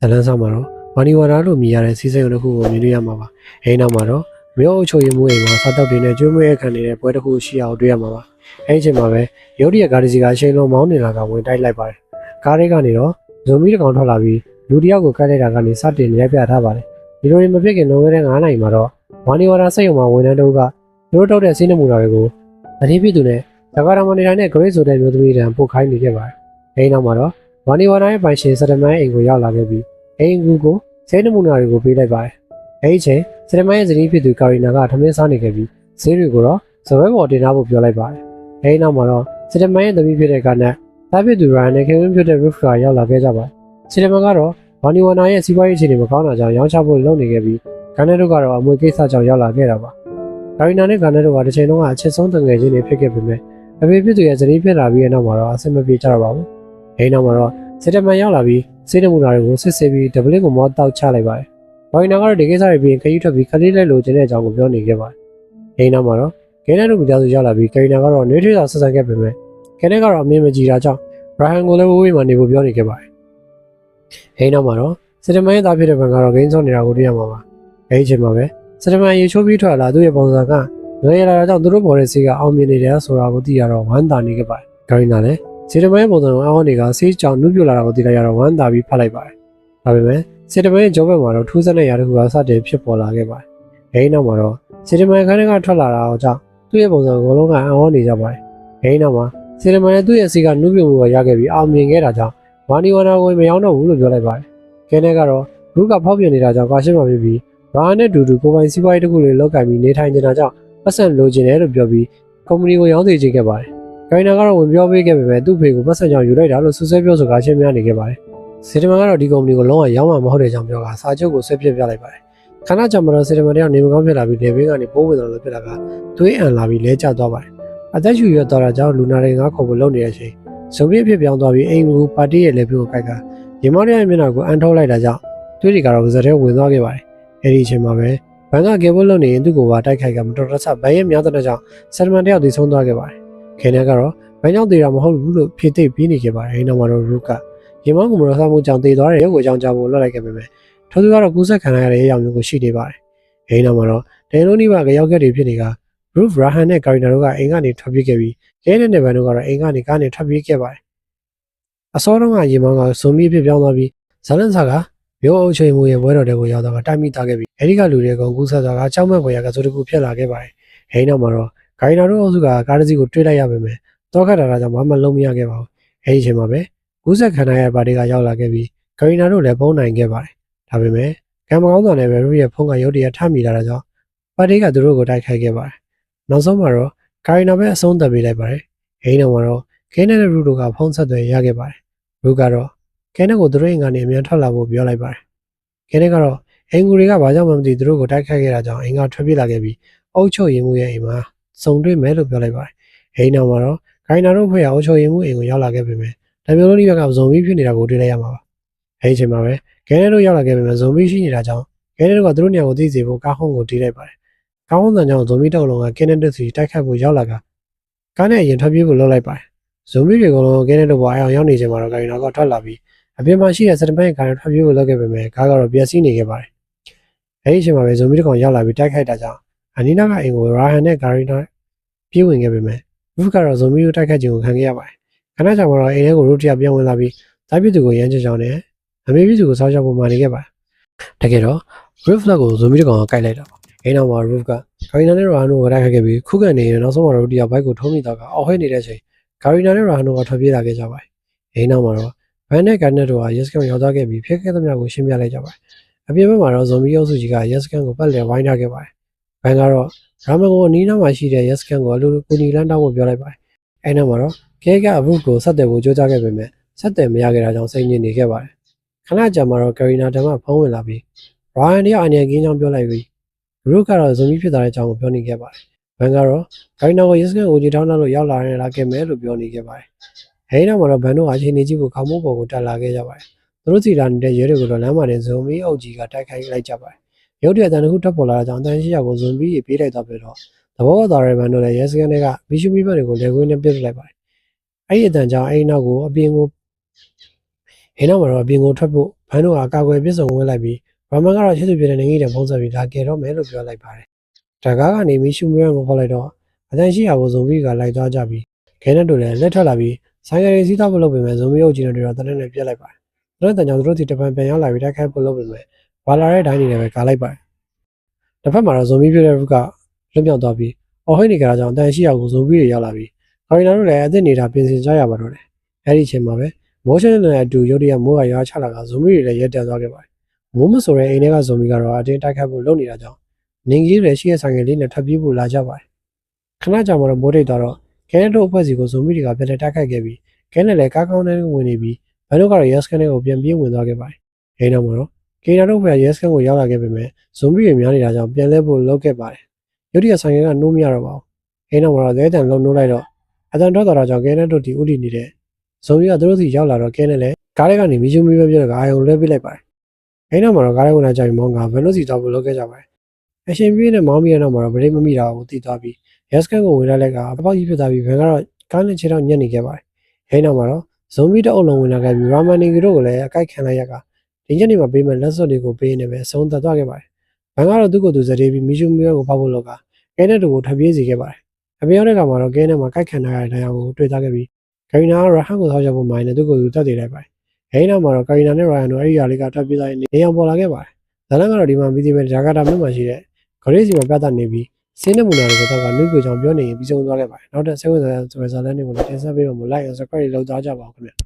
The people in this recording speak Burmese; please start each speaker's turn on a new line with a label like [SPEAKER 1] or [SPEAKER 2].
[SPEAKER 1] ဇလန်းဆောင်မှာတော့ဝါနီဝါရာလို့မြည်ရတဲ့စီးစိမ်တစ်ခုကိုမြင်တွေ့ရမှာပါ။အဲဒီနောက်မှာတော့မြို့အုပ်ချုပ်ရေးမှုအိမ်မှာစားတောက်တွေနဲ့ကျွေးမွေးအခမ်းနေတဲ့ပွဲတစ်ခုရှိအောင်တွေ့ရမှာပါ။အဲဒီအချိန်မှာပဲရုတ်တရက်ကားတစ်စီးကအချိန်လုံးမောင်းနေတာကဝင်တိုက်လိုက်ပါတယ်။ကားလေးကနေတော့ဇွန်မီတစ်ကောင်ထွက်လာပြီးလူတစ်ယောက်ကိုကတ်လိုက်တာကနေစတင်ရိုက်ပြထားပါတယ်။ဒီလိုတွေမဖြစ်ခင်လွန်ခဲ့တဲ့9နိုင်မှာတော့ဝါနီဝါရာစိတ်ရုံမှာဝန်ထမ်းတို့ကသူတို့တောက်တဲ့စီးနှမှုတာတွေကိုအထီးပြည်သူနဲ့ဇကာရာမန်နေတိုင်းနဲ့ Grace ဆိုတဲ့မျိုးသမီးတန်းပို့ခိုင်းနေခဲ့ပါတယ်။အဲဒီနောက်မှာတော့ ဝါနီဝါရာရဲ့ပိုင်ရှင်စတမန်အိမ်ကိုရောက်လာခဲ့ပြီးအိမ်ကူကိုဈေးနမူနာတွေကိုပေးလိုက်ပါတယ်။အဲဒီအချိန်စတမန်ရဲ့ဇနီးဖြစ်သူကာရီနာကထမင်းစားနေခဲ့ပြီးဈေးတွေကိုတော့ဇဝဲပေါ်တင်ထားဖို့ပြောလိုက်ပါတယ်။အဲဒီနောက်မှာတော့စတမန်ရဲ့သမီးဖြစ်တဲ့ကနဲ့တာဖြစ်သူရိုင်နဲ့ခင်ဝင်းဖြစ်တဲ့ Roof ကရောက်လာခဲ့ကြပါတယ်။စတမန်ကတော့ဝါနီဝါနာရဲ့စီးပွားရေးအခြေအနေမကောင်းတာကြောင့်ရောင်းချဖို့လုပ်နေခဲ့ပြီးဂန်နက်တို့ကတော့အမွေကိစ္စကြောင့်ရောက်လာခဲ့တာပါ။ကာရီနာနဲ့ဂန်နက်တို့ကတစ်ချိန်လုံးကအချစ်ဆုံးတငယ်ချင်းတွေဖြစ်ခဲ့ပေမဲ့အဖေဖြစ်သူရဲ့ဇနီးဖြစ်လာပြီးတဲ့နောက်မှာတော့အဆင်မပြေကြတော့ပါဘူး။အဲဒီနောက်မှာတော့ စတမန်ရောက်လာပြီးစေးနမူနာတွေကိုစစ်ဆေးပြီးဒဗလင်းကိုမောတောက်ချလိုက်ပါတယ်။ဘောင်နာကတော့ဒီကိစ္စတွေပြီးခရီးထွက်ပြီးခလေးလိုက်လို့ကျင်းတဲ့အကြောင်းကိုပြောနေခဲ့ပါတယ်။အဲဒီနောက်မှာတော့ဂိမ်းနက်တို့မိသားစုရောက်လာပြီးကရီနာကတော့နှွေးထွေးစွာဆက်ဆံခဲ့ပေမဲ့ကဲနက်ကတော့အမြင်မကြည့်တာကြောင့်ဘရာဟန်ကိုလည်းဝေးဝေးမှနေဖို့ပြောနေခဲ့ပါတယ်။အဲဒီနောက်မှာတော့စတမန်ရဲ့သားဖြစ်တဲ့ဘန်ကတော့ဂိမ်းဆော့နေတာကိုတွေ့ရမှာပါ။အဲဒီအချိန်မှာပဲစတမန်ရေချိုးပြီးထွက်လာသူ့ရဲ့ပုံစံကငွေရလာတာကြောင့်သူတို့ပေါ်တဲ့စီးကအောင်မြင်နေတယ်ဆိုတာကိုသိရတော့ဝမ်းသာနေခဲ့ပါတယ်။ဂရီနာလည်း စီတမန်ရဲ့ပုံစံကိုအောင်းနေကဆေးကြောင်နှုတ်ပြလာတာကိုသိလိုက်ရတော့ဝမ်းသာပြီးဖတ်လိုက်ပါတယ်။ဒါပေမဲ့စီတမန်ရဲ့ဂျောဘက်မှာတော့ထူးဆန်းတဲ့ຢာတစ်ခုကစတင်ဖြစ်ပေါ်လာခဲ့ပါတယ်။အဲဒီနောက်မှာတော့စီတမန်ခန်းထဲကထွက်လာတာတော့ကြောင့်သူ့ရဲ့ပုံစံကိုလုံးကအအောင်းနေကြပါတယ်။အဲဒီနောက်မှာစီတမန်ရဲ့သူ့ရဲ့စီကနှုတ်ပြမှုကိုရခဲ့ပြီးအောင်မြင်ခဲ့တာကြောင့်ဝါနီဝါနာကိုမရောက်တော့ဘူးလို့ပြောလိုက်ပါတယ်။ကဲနဲ့ကတော့လူကဖောက်ပြနေတာကြောင့်ကာရှင်းမှာဖြစ်ပြီးဘာနဲ့တူတူကိုပိုင်စီးပွားရေးတစ်ခုလေးလောက်ကင်ပြီးနေထိုင်နေတာကြောင့်ပတ်စံလိုချင်တယ်လို့ပြောပြီးကုမ္ပဏီကိုရောင်းသေးချင်ခဲ့ပါတယ်။ ကိုင်နာကတော့ဝင်ပြောပေးခဲ့ပေမဲ့သူ့ဖေကိုပတ်စံကြောင့်ယူလိုက်တာလို့ဆွဆွဲပြောဆိုကားချင်းများနေခဲ့ပါတယ်။စီတမန်ကတော့ဒီကုမ္ပဏီကိုလုံးဝရောင်းမှာမဟုတ်တဲ့ကြောင့်ပြောကစာချုပ်ကိုဆွဲပြစ်ပြလိုက်ပါတယ်။ခဏကြာမှတော့စီတမန်တယောက်နေမကောင်းဖြစ်လာပြီးလေဘေးကနေပိုးဝင်တော့လို့ဖြစ်လာကသွေးအန်လာပြီးလဲကျသွားပါတယ်။အသက်ရှူရတော့တာကြောင့်လူနာတွေငါခုံဖို့လုပ်နေတဲ့အချိန်ဇုံပြစ်ဖြစ်ပြောင်းသွားပြီးအိမ်ကူပါတီရဲ့လေဘေးကိုကိုက်ကရေမောင်းရဲ့မျက်နှာကိုအန်ထုတ်လိုက်တာကြောင့်သွေးတွေကတော့ပါဇက်ထဲဝင်သွားခဲ့ပါတယ်။အဲဒီအချိန်မှာပဲဘန်ကကေဘုတ်လုံနေရင်သူ့ကိုပါတိုက်ခိုက်ကမတော်တဆဘန်ရဲ့များတဲ့ကြောင့်စီတမန်တယောက်ဒီဆုံးသွားခဲ့ပါတယ်။ ခင်ဗျားကတော့။ဘယ်ကြောင့်သေးတာမဟုတ်ဘူးလို့ဖြေသိပ်ပြီးနေခဲ့ပါတယ်။အဲဒီနောက်မှာတော့ရုကရေမောင်းကူမတော်ဆမှုကြောင့်သေသွားတဲ့ရုပ်ကိုအကြောင်းကြားဖို့လွတ်လိုက်ခဲ့ပေမဲ့ထိုသူကတော့ကူးဆက်ခံရတဲ့ရေရောင်မျိုးကိုရှိနေပါတယ်။အဲဒီနောက်မှာတော့ဒန်လိုနီဘာကရောက်ခဲ့တွေဖြစ်နေက Roof Rahan နဲ့ Garina တို့ကအိမ်ကနေထွက်ပြေးခဲ့ပြီးရဲနဲ့နေဗန်တို့ကတော့အိမ်ကနေကားနဲ့ထွက်ပြေးခဲ့ပါတယ်။အစောတုန်းကရေမောင်းကဇွန်မီဖြစ်ပြောင်းသွားပြီးဇလန်ဆာကမျိုးအုပ်ချိန်မှုရဲ့ဘွဲတော်တွေကိုရောက်တော့ကတိုက်မိသားခဲ့ပြီးအဲဒီကလူတွေကကူးဆက်သွားကကြောက်မဲ့ဘွယ်ရကစိုးတကူဖြစ်လာခဲ့ပါတယ်။အဲဒီနောက်မှာတော့ Garina တို့အုပ်စုကကားတစ်စီးကိုတွေးလိုက်ရပေမဲ့တော့ခတ်တာကကြောင့်ဘာမှလုံးမရခဲ့ပါဘူး။အဲဒီအချိန်မှာပဲကူးဆက်ခန္ဓာရဲ့ပါတီကရောက်လာခဲ့ပြီးဂရီနာတို့လည်းပုံနိုင်ခဲ့ပါတယ်။ဒါပေမဲ့ကံမကောင်းစွာနဲ့ပဲရူရဲ့ဖုန်းကရုတ်တရက်ထမိလာတာကြောင့်ပါတီကသူတို့ကိုတိုက်ခိုက်ခဲ့ပါတယ်။နောက်ဆုံးမှာတော့ဂရီနာပဲအဆုံးသတ်ပေးလိုက်ပါတယ်။အဲဒီနောက်မှာတော့ကဲနဲ့ရူတို့ကဖုန်းဆက်သွယ်ရခဲ့ပါတယ်။ရူကတော့ကဲနဲ့ကိုသူတို့အိမ်ကနေအမြန်ထွက်လာဖို့ပြောလိုက်ပါတယ်။ကဲနဲ့ကတော့အင်ဂူတွေကဘာကြောင့်မှမသိသူတို့ကိုတိုက်ခိုက်ခဲ့တာကြောင့်အင်ကထွက်ပြေးလာခဲ့ပြီးအုတ်ချုပ်ရင်မှုရဲ့အိမ်မှာ စုံတွေ့မယ်လို့ပြောလိုက်ပါတယ်။အဲဒီနောက်မှာတော့ဂိုင်နာတို့ဖွဲ့အောင်ချိုရင်မှုအိမ်ကိုရောက်လာခဲ့ပေမဲ့ဒါမျိုးလုံးဒီဘက်ကဇုံမီဖြစ်နေတာကိုတွေ့လိုက်ရမှာပါ။အဲဒီအချိန်မှာပဲဂဲနဲတို့ရောက်လာခဲ့ပေမဲ့ဇုံမီရှိနေတာကြောင့်ဂဲနဲတို့ကသူတို့နေရာကိုသိစေဖို့ကားဟုံးကိုတီးလိုက်ပါတယ်။ကားဟုံးတန်ကြောင့်ဇုံမီတောက်လုံးကကဲနဲတို့စီတိုက်ခတ်ဖို့ရောက်လာကကားနဲ့အရင်ထွက်ပြေးဖို့လုပ်လိုက်ပါတယ်။ဇုံမီတွေကတော့ဂဲနဲတို့ပေါ်အောင်ရောက်နေချိန်မှာတော့ဂိုင်နာကထွက်လာပြီးအပြင်မှာရှိတဲ့စတပန်ကားနဲ့ထွက်ပြေးဖို့လုပ်ခဲ့ပေမဲ့ကားကတော့ပြက်စီးနေခဲ့ပါတယ်။အဲဒီအချိန်မှာပဲဇုံမီတကောင်ရောက်လာပြီးတိုက်ခိုက်တာကြောင့် အနီနာကအိမ်ကိုရာဟန်နဲ့ဂါရီနာပြေးဝင်ခဲ့ပေမဲ့ဘုဖကတော့ဇွန်မီကိုတိုက်ခတ်ခြင်းကိုခံခဲ့ရပါတယ်။ခဏကြာမှတော့အိမ်ထဲကိုရိုတျာပြန်ဝင်လာပြီးသားပြည်သူကိုရမ်းချကြောင်းနဲ့အမေပြည်သူကိုစောက်ရှောက်ပေါ်မှာနေခဲ့ပါတယ်။တကယ်တော့ Rift Flag ကိုဇွန်မီတကောင်ကကိုက်လိုက်တာပါ။အိမ်နောက်မှာ Rift ကဂါရီနာနဲ့ရာဟန်တို့ကိုတိုက်ခတ်ခဲ့ပြီးခုခံနေရင်နောက်ဆုံးမှာရိုတျာဘိုက်ကိုထုံးမိတော့ကအော်ဟဲ့နေတဲ့အချိန်ဂါရီနာနဲ့ရာဟန်တို့ကထွက်ပြေးလာခဲ့ကြပါတယ်။အိမ်နောက်မှာတော့ဘန်နဲ့ကန်နက်တို့ကရက်စကန်ရောက်သွားခဲ့ပြီးဖြစ်ခဲ့သမျှကိုရှင်းပြလိုက်ကြပါတယ်။အပြင်ဘက်မှာတော့ဇွန်မီအုပ်စုကြီးကရက်စကန်ကိုပတ်လည်ဝိုင်းထားခဲ့ပါတယ်။ ဘန်ကတော့ရာမန်ကိုအနီးနားမှာရှိတဲ့ရက်စကန်ကိုအလိုလိုကူနီလန်းတောင်းဖို့ပြောလိုက်ပါတယ်။အဲနောက်မှာတော့ကဲကအဘုကိုဆက်တယ်ဖို့ကြိုးစားခဲ့ပေမဲ့ဆက်တယ်မရခဲ့တာကြောင့်စိတ်ညစ်နေခဲ့ပါတယ်။ခဏကြာမှတော့ကယ်ရီနာတမဖုန်းဝင်လာပြီးရိုင်တယောက်အနေနဲ့ကင်းချောင်းပြောလိုက်ပြီးဘရုကတော့ဇွန်မီဖြစ်သွားတဲ့အကြောင်းကိုပြောနေခဲ့ပါတယ်။ဘန်ကတော့ကယ်ရီနာကိုရက်စကန်ကိုကြီးထောင်းလို့ရောက်လာရင်လာခဲ့မယ်လို့ပြောနေခဲ့ပါတယ်။အဲဒီနောက်မှာတော့ဘန်တို့အချိန်နေကြီးကိုခေါင်းမိုးပေါ်ကိုတက်လာခဲ့ကြပါတယ်။သူတို့စီလာနေတဲ့ရဲတွေကိုတော့လမ်းမှာတင်ဇွန်မီအုပ်ကြီးကတိုက်ခိုက်လိုက်ကြပါတယ်။ ရုတ်တရက်တန်တစ်ခုတက်ပေါ်လာတာကြောင့်အတန်းရှိရောက်ကိုဇွန်မီကြီးပြေးလိုက်တော့ပြီးတော့သဘောတော်ရယ်ဘန်တို့လည်းရဲစကန်တွေကမီရှူမီဘက်တွေကိုလက်ကွင်းနဲ့ပြစ်လိုက်ပါတယ်အဲ့ဒီအတန်ကြောင့်အဲ့ဒီနောက်ကိုအပြင်ကိုအဲ့နောက်မှာတော့အပြင်ကိုထွက်ဖို့ဘန်တို့ကအကာအကွယ်ပြစ်စုံဝင်လိုက်ပြီးဘာမန်ကတော့ချစ်သူပြတဲ့နေကြီးတဲ့ပုံစံပြီးလာကယ်တော့မယ်လို့ပြောလိုက်ပါတယ်။ဒါကားကနေမီရှူမွေးကိုခေါ်လိုက်တော့အတန်ရှိရာကိုဇုံဘီကလိုက်သွားကြပြီးခဲနဲ့တို့လည်းလက်ထွက်လာပြီးဆိုင်ကယ်စီးသားဖို့လုပ်ပေမဲ့ဇုံဘီကိုကြည့်နေတော့တနက်နဲ့ပြက်လိုက်ပါတယ်။တနက်တန်ကြောင့်သူတို့ဒီတပန်ပြန်ရောက်လာပြီးတိုက်ခိုက်ဖို့လုပ်ပေမဲ့ ဘာလာတဲ့တိုင်းနေနဲ့ပဲကာလိုက်ပါတယ်။တစ်ဖက်မှာတော့ဇုံဘီပြတဲ့ဘက်ကလွတ်မြောက်သွားပြီးအော်ဟိတ်နေကြတာကြောင့်အတန်ရှိရာကိုဇုံဘီတွေရောက်လာပြီးခေါင်းနာတို့လည်းအသစ်နေတာပြင်ဆင်ကြရပါတော့တယ်။အဲဒီအချိန်မှာပဲမိုးရှင်းတဲ့အတူရုတ်တရက်မိုးကရွာချလာကဇုံဘီတွေလည်းရက်တက်သွားခဲ့ပါတယ်။မိုးမဆိုတဲ့အိမ်ထဲကဇုံဘီကတော့အတင်းတိုက်ခိုက်ဖို့လုပ်နေတာကြောင့်နင်ကြီးတွေရှိတဲ့ဆိုင်ကယ်လေးနဲ့ထပ်ပြေးဖို့လာကြပါတယ်။ခဏကြာမှတော့မိုးတိတ်သွားတော့ကဲနတို့အဖွဲ့စီကိုဇုံဘီတွေကပြန်လည်တိုက်ခိုက်ခဲ့ပြီးကဲနဲ့လည်းကားကောင်းတဲ့ဝင်နေပြီးဘန်တို့ကတော့ရက်စကန်တွေကိုပြန်ပြေးဝင်သွားခဲ့ပါတယ်။အဲဒီနောက်မှာတော့ ကေနာတို့ဘက်ကရက်စကန်ကိုရောက်လာခဲ့ပေမဲ့ဇုံဘီတွေများနေတာကြောင့်ပြန်လဲဖို့လုပ်ခဲ့ပါတယ်။ရုတ်တရက်ဆိုင်ကယ်ကနှိုးမရတော့ပါဘူး။အဲဒီနောက်မှာတော့လဲတန်လုံးနှိုးလိုက်တော့အတန်တော့တော်တာကြောင့်ကဲနဲ့တို့ဒီဥတီနေတဲ့ဇုံဘီကသူတို့စီရောက်လာတော့ကဲနဲ့လည်းကားထဲကနေမီချူမီပဲပြောတဲ့အာယုံလွှဲပေးလိုက်ပါတယ်။အဲဒီနောက်မှာတော့ကားထဲဝင်လာကြပြီးမောင်းကဘယ်လိုစီတော့ဖို့လုပ်ခဲ့ကြပါတယ်။အရှင်ပြေးနဲ့မောင်းပြီးတဲ့နောက်မှာတော့ဗရိတ်မမိတာကိုသိသွားပြီးရက်စကန်ကိုဝင်လိုက်လိုက်ကပပောက်ကြီးဖြစ်သွားပြီးဘန်ကတော့ကားနဲ့ခြေထောက်ညက်နေခဲ့ပါတယ်။အဲဒီနောက်မှာတော့ဇုံဘီတအုပ်လုံးဝင်လာခဲ့ပြီးရာမန်နီဂီတို့ကိုလည်းအကိုက်ခံလိုက်ရက်က ဒီညနေမှာပေးမဲ့လက်စွပ်တွေကိုပေးနေပဲအဆုံးသတ်သွားခဲ့ပါတယ်။ဘန်ကတော့သူ့ကိုယ်သူစတဲ့ပြီးမီချူမီကိုဖောက်ဖို့လောက်ကကဲနဲ့တူကိုထပ်ပြေးစီခဲ့ပါတယ်။အပြောင်းတဲ့ကမှာတော့ကဲနဲ့မှာကိုက်ခံထားရတဲ့တရားကိုတွေ့သွားခဲ့ပြီးဂရီနာကရဟန်ကိုဆောက်ချက်ဖို့မိုင်းနဲ့သူ့ကိုယ်သူတက်တည်လိုက်ပါတယ်။အဲဒီနောက်မှာတော့ဂရီနာနဲ့ရိုယန်တို့အဲဒီຢာလေးကထပ်ပြေးသွားရင်နေအောင်ပေါ်လာခဲ့ပါတယ်။ဇလန်ကတော့ဒီမှာပြီးသေးပဲဂျာကာတာမြို့မှာရှိတဲ့ဂရေးစီမှာပြသနေပြီးစင်းနမူနာတွေကိုတော့ကနှုတ်ပြကြောင်ပြောနေရင်ပြီးဆုံးသွားခဲ့ပါတယ်။နောက်ထပ်စိတ်ဝင်စားတဲ့ဇာလန်တွေကိုလည်းတင်ဆက်ပေးပါမို့ like and subscribe လုပ်သားကြပါဦးခင်ဗျာ။